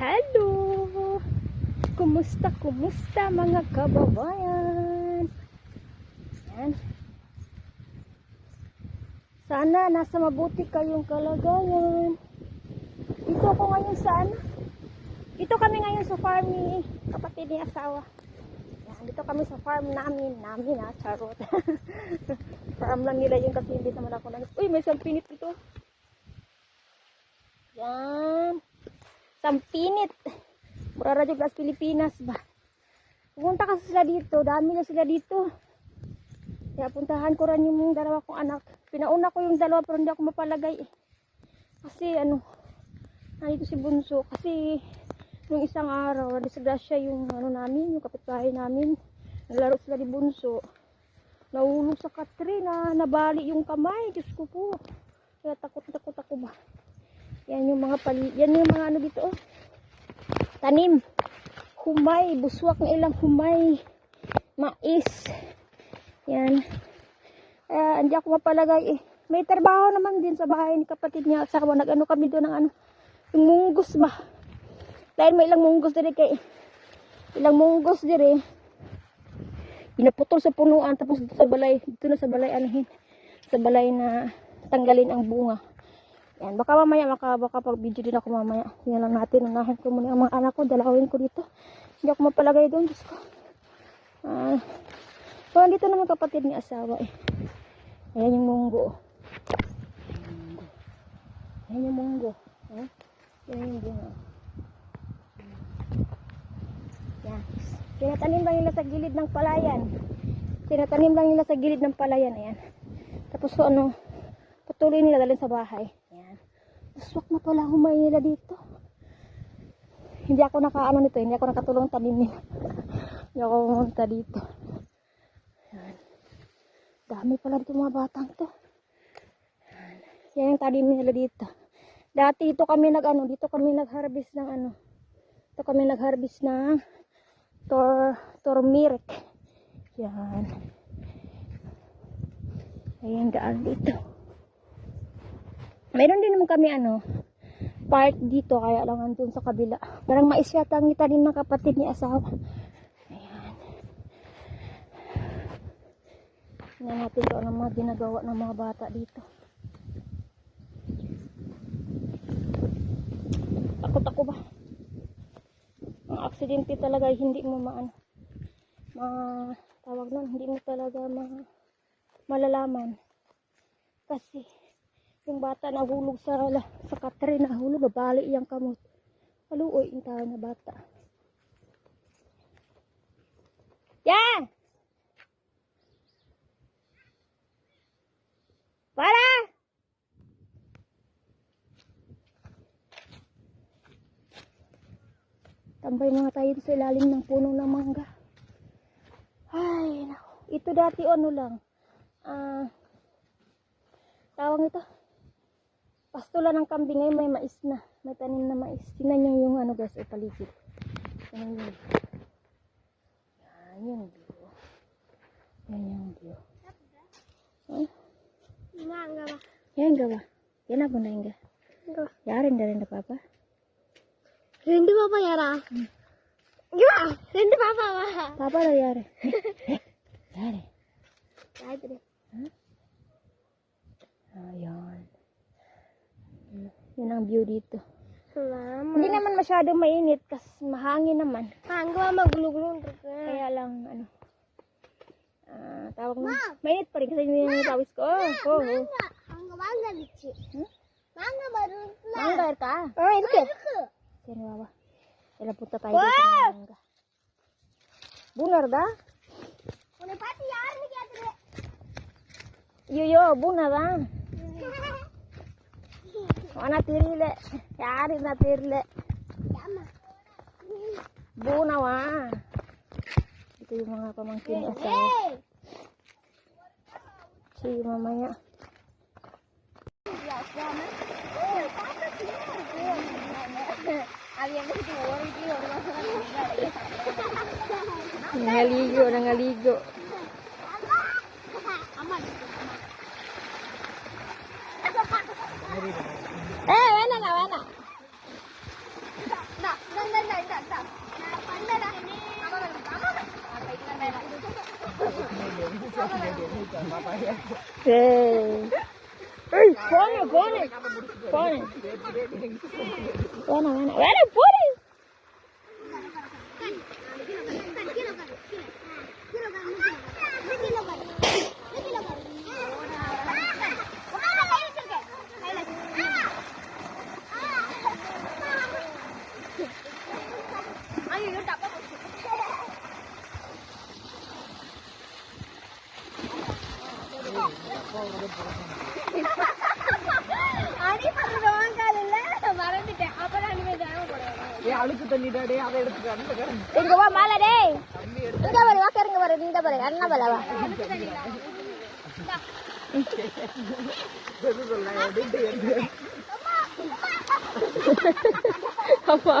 Hello! Kumusta, kumusta mga kababayan? Yan. Sana nasa mabuti kayong kalagayan. Dito ako ngayon sa ano? Dito kami ngayon sa farm ni kapatid ni asawa. Yan, dito kami sa farm namin. Namin ha, charot. farm lang nila yun kasi hindi naman ako nag... Uy, may sampinit dito. Yan. Sampinit. Mura radyo Glass Pilipinas ba? Pumunta kasi sila dito. Dami na sila dito. Kaya puntahan ko rin yung dalawa kong anak. Pinauna ko yung dalawa pero hindi ako mapalagay. eh. Kasi ano, nandito si Bunso. Kasi nung isang araw, nadisgrasya yung ano namin, yung kapitbahay namin. Naglaro sila ni Bunso. Nahulog sa katre na nabali yung kamay. Diyos ko po. Kaya takot-takot ako ba. Yan yung mga pali, yan yung mga ano dito oh. Tanim. Humay, buswak ng ilang humay. Mais. Yan. Kaya hindi ako mapalagay eh. May trabaho naman din sa bahay ni kapatid niya. Asawa, nag-ano kami doon ng ano. Yung munggos ba? Dahil may ilang munggos dire kay ilang munggos dire. Pinaputol sa punuan tapos dito sa balay, dito na sa balay anahin. Sa balay na tanggalin ang bunga. Yan, baka mamaya maka baka pag video din ako mamaya. Tingnan lang natin, unahin ko muna ang mga anak ko, dalawin ko dito. Hindi ako mapalagay doon, Diyos ko. Ah, so, dito naman kapatid ni asawa eh. Ayan yung munggo. Ayan yung munggo. Eh? Yan yung bunga. Yan. Tinatanim lang nila sa gilid ng palayan. Tinatanim lang nila sa gilid ng palayan. Ayan. Tapos so, ano, patuloy nila dalhin sa bahay. Ayan. Swak na pala humay nila dito. Hindi ako nakaano nito, hindi ako nakatulong tanim nila. hindi ako pumunta dito. Ayan. Dami pala dito mga batang to. Ayan. Yan yung tanim nila dito. Dati ito kami nag ano, dito kami nag-harvest ng ano. Ito kami nag-harvest ng tor turmeric. Yan. Ayan daan dito. Meron din naman kami ano, part dito kaya lang andun sa kabila. Parang mais yata ang itanim ng kapatid ni asawa. Ayan. Tingnan natin kung ano mga ginagawa ng mga bata dito. Takot ako ba? Ang aksidente talaga hindi mo maano. Ma tawag nun, hindi mo talaga ma malalaman. Kasi yung bata nahulog sa sa katre nahulog nabali iyang kamot. Paluoy yung tao na bata. Yan! Para! Tambay mga tayo sa ilalim ng puno ng mangga. Ay, naku. Ito dati ano lang. Ah, tawag ito. Pastula ng kambing ngayon may mais na. May tanim na mais. Tingnan nyo yung ano guys, ay paligid. Yan yun. Yan yung view. Yan yung view. Ba? Yan gawa. Yan ako na yung ga. Enggak. Yarin na rin na papa. Hindi pa pa yara. Gimana? Hindi pa pa ba? Papa na Yan ang view dito. Salamat. Hindi naman masyado mainit kasi mahangin naman. Magulo-gulo ka? Kaya lang ano. Ah, tawag mo. Mainit pa rin kasi yung pawis ko. Oh, oh. Mangga mangga lichi. Hmm? Mangga baru na. Mangga ka. Oh, itu. Yan wawa. Kailan punta tayo dito ng mangga. Bunar da? Udah pati yaar ni kya tere. Yuyo, bunar da. Mana tirile. Yari na tirile. Yama. Buna wa. Ito yung mga pamangkin ni asawa. Hey. Sige mamaya. Ya, sama. போன போன போன போன வேணாம் வேணாம் போறேன் ஏ அழுக்கு தண்ணிடா டேய் அதை மால டேய். இங்க பாரு வா கருங்க பாரு அண்ணா பால வா. அம்மா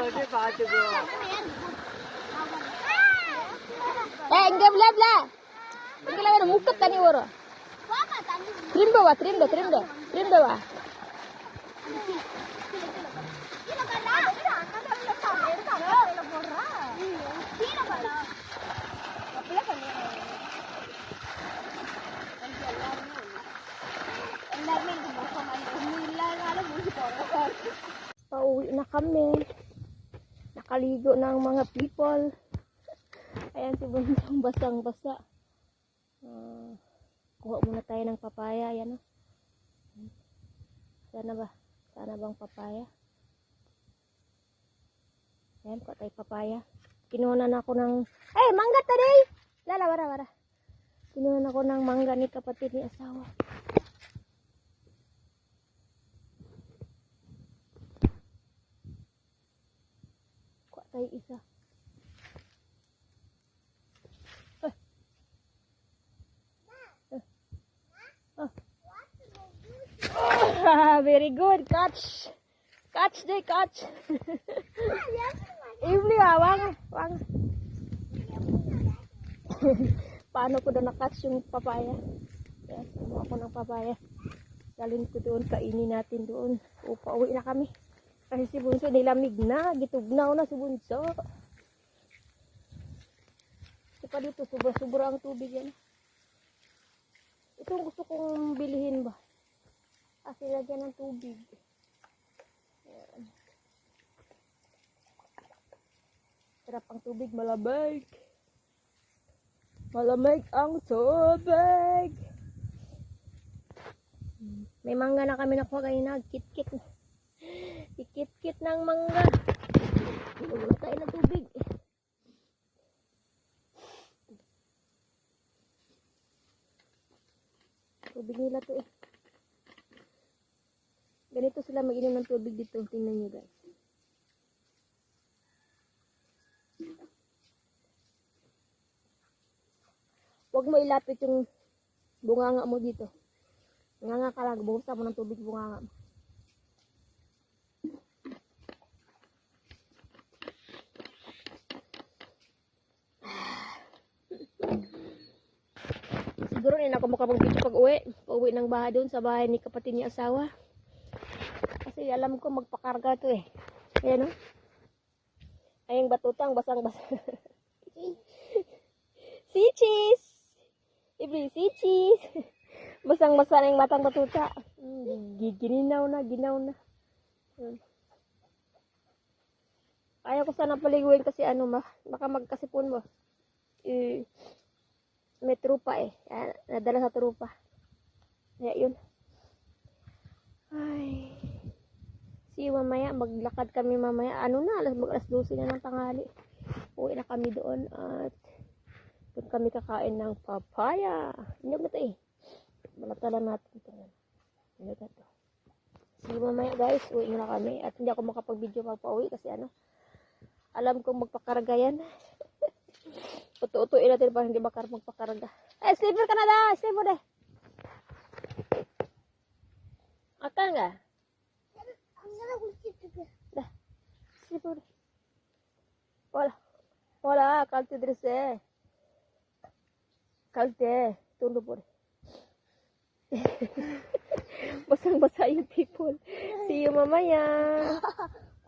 வந்து பாத்துக்கோ விளா இங்க வர முக்க தண்ணி வரும் திரும்ப வா திரும்ப திரும்ப திரும்ப வா எல்லாருமே எனக்கு மோசமா இருக்கு இல்லாதனால முடிச்சு போடுறோம் Pauwi na kami. Nakaligo na ang mga people. Ayan si Bunsong basang-basa. Ah, kuha muna tayo ng papaya. Ayan o. Sana ba? Sana bang papaya? Ayan, kuha tayo papaya. Kinuha na ako ng... Ay, mangga today! Lala, wara, wara. Kinuha na ako ng mangga ni kapatid ni asawa. Kuha tayo isa. Ah. Ah. Ah, very good. Catch. Catch day, catch. Ibli ah, wang, wang. Paano ko daw na-catch yung papaya? Yes, kumuha ako ng papaya. Dalhin ko doon, kainin natin doon. O, pauwi na kami. Kasi si Bunso nilamig na, gitugnaw na si Bunso. Pa dito, sobra-sobra ang tubig yan. Ito gusto kong bilihin ba? Kasi lagyan ng tubig. Ayan. Sarap ang tubig, malamig. Malamig ang tubig. May mangga na kami nakuha kanina, kit-kit na. Ikit-kit ng mangga. Wala tayo ng tubig. Tubig nila to eh. Ganito sila mag-inom ng tubig dito. Tingnan nyo guys. Huwag mo ilapit yung bunganga mo dito. Bunganga ka lang. Buhusan mo ng tubig bunganga mo. Siguro na ako makapag-video pag uwi. Pag uwi ng bahay doon sa bahay ni kapatid ni asawa. Kasi alam ko magpakarga to eh. Ayan o. Ayang batutang basang-basa. si cheese! Ibli, si cheese! Basang-basa na yung matang batuta. Gi- Gininaw na, ginaw na. Mm. Ayaw ko sana paliguin kasi ano ma, baka magkasipon mo. Eh, may trupa eh. Kaya nadala sa trupa. Kaya yun. Ay. See you mamaya. Maglakad kami mamaya. Ano na, alas, mag alas 12 na ng tanghali. Uwi na kami doon at doon kami kakain ng papaya. Inyog na to eh. Balatalan natin ito. Inyog na to. See you mamaya guys. Uwi na kami. At hindi ako makapag-video pagpa-uwi kasi ano. Alam kong magpakarga yan. Uto-utuin natin para hindi bakar magpakarga. Eh, slipper ka na da! Slipper de! Akan nga? Da. Slipper de. Wala. Wala, kalte dress eh. Kalte. Tundo po de. Basang-basa yung people. See you mamaya.